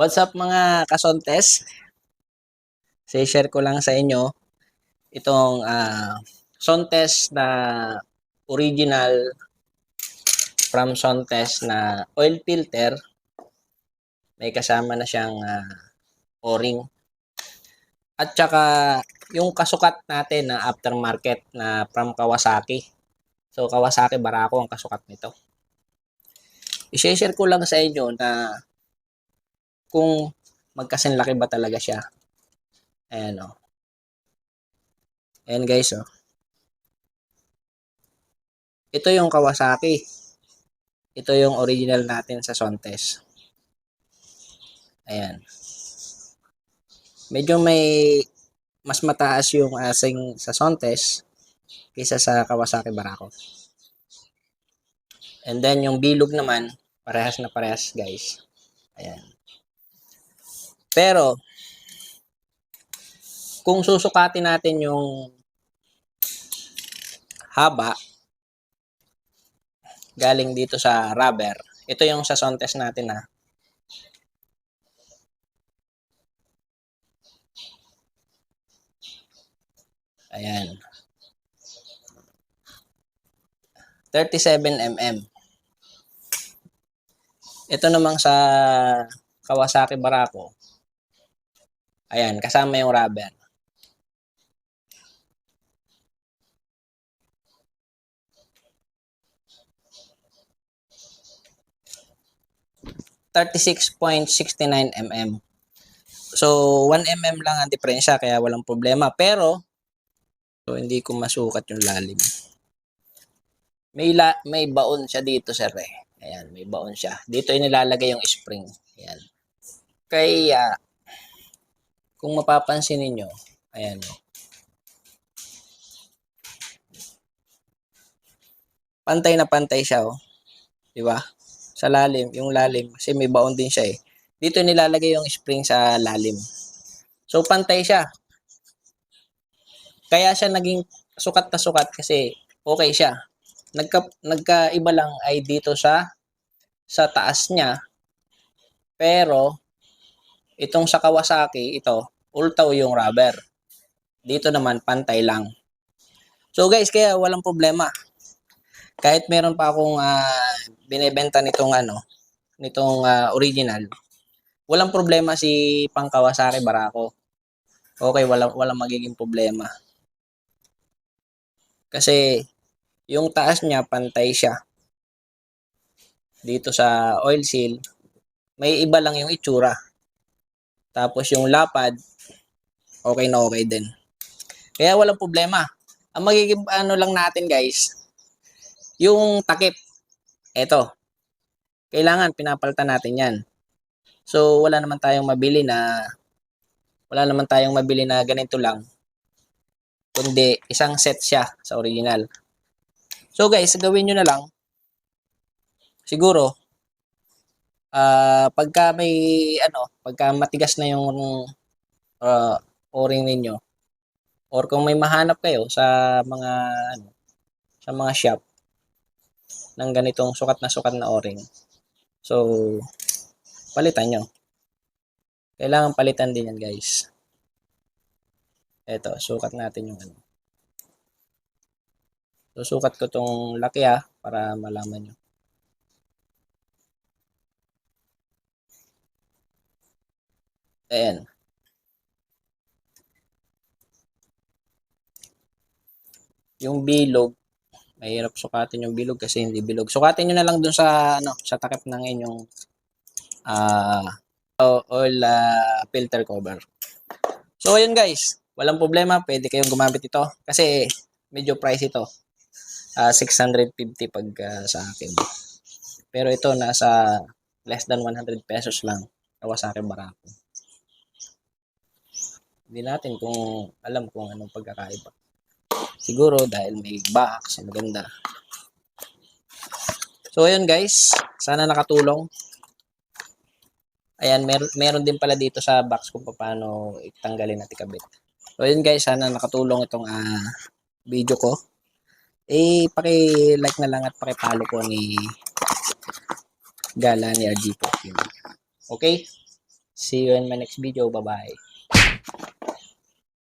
What's up mga kasontes? share ko lang sa inyo itong ah, Sontes na original from Sontes na oil filter. May kasama na siyang ah, o-ring. At saka yung kasukat natin na aftermarket na from Kawasaki. So Kawasaki Barako ang kasukat nito. I-share ko lang sa inyo na kung magkasinlaki ba talaga siya. Ayan o. Ayan guys o. Ito yung Kawasaki. Ito yung original natin sa Sontes. Ayan. Medyo may mas mataas yung asing sa Sontes kaysa sa Kawasaki Barako. And then yung bilog naman, parehas na parehas guys. Ayan. Pero, kung susukatin natin yung haba galing dito sa rubber, ito yung sa Sontes natin ha. Ayan. 37 mm. Ito namang sa Kawasaki Barako. Ayan, kasama yung rubber. Thirty-six point sixty-nine mm. So, 1 mm lang ang diferensya kaya walang problema. Pero, so hindi ko masukat yung lalim. May la, may baon siya dito, sir eh. Ayan, may baon siya. Dito inilalagay yung spring. Ayan. Kaya, kung mapapansin ninyo, ayan. Pantay na pantay siya, oh. Di ba? Sa lalim, yung lalim, kasi may baon din siya eh. Dito nilalagay yung spring sa lalim. So, pantay siya. Kaya siya naging sukat na sukat kasi okay siya. Nagka, nagkaiba lang ay dito sa sa taas niya. Pero, itong sa Kawasaki, ito, ultaw yung rubber. Dito naman, pantay lang. So guys, kaya walang problema. Kahit meron pa akong ah, binebenta nitong ano, nitong ah, original, walang problema si pang Kawasaki Barako. Okay, walang walang magiging problema. Kasi yung taas niya pantay siya. Dito sa oil seal, may iba lang yung itsura. Tapos yung lapad, okay na okay din. Kaya walang problema. Ang magiging ano lang natin guys, yung takip. Eto. Kailangan pinapalitan natin yan. So wala naman tayong mabili na wala naman tayong mabili na ganito lang. Kundi isang set siya sa original. So guys, gawin nyo na lang. Siguro, ah pagka may ano, pagka matigas na yung uh, o-ring ninyo or kung may mahanap kayo sa mga ano, sa mga shop ng ganitong sukat na sukat na o-ring. So, palitan nyo. Kailangan palitan din yan, guys. Eto, sukat natin yung ano. So, sukat ko tong laki ah, para malaman nyo. Ayan. Yung bilog, mahirap sukatin yung bilog kasi hindi bilog. Sukatin nyo na lang dun sa, ano, sa takip ng inyong ah oil ah, filter cover. So, ayun guys. Walang problema. Pwede kayong gumamit ito. Kasi, medyo price ito. Ah 650 pag ah, sa akin. Pero ito, nasa less than 100 pesos lang. Kawasaki Barako. Hindi natin kung alam kung anong pagkakaiba. Siguro dahil may box, maganda. So, ayun guys. Sana nakatulong. Ayan, mer meron din pala dito sa box kung paano itanggalin at ikabit. So, ayun guys. Sana nakatulong itong uh, video ko. Eh, paki-like na lang at paki-follow ko ni Gala ni RG Okay? See you in my next video. Bye-bye.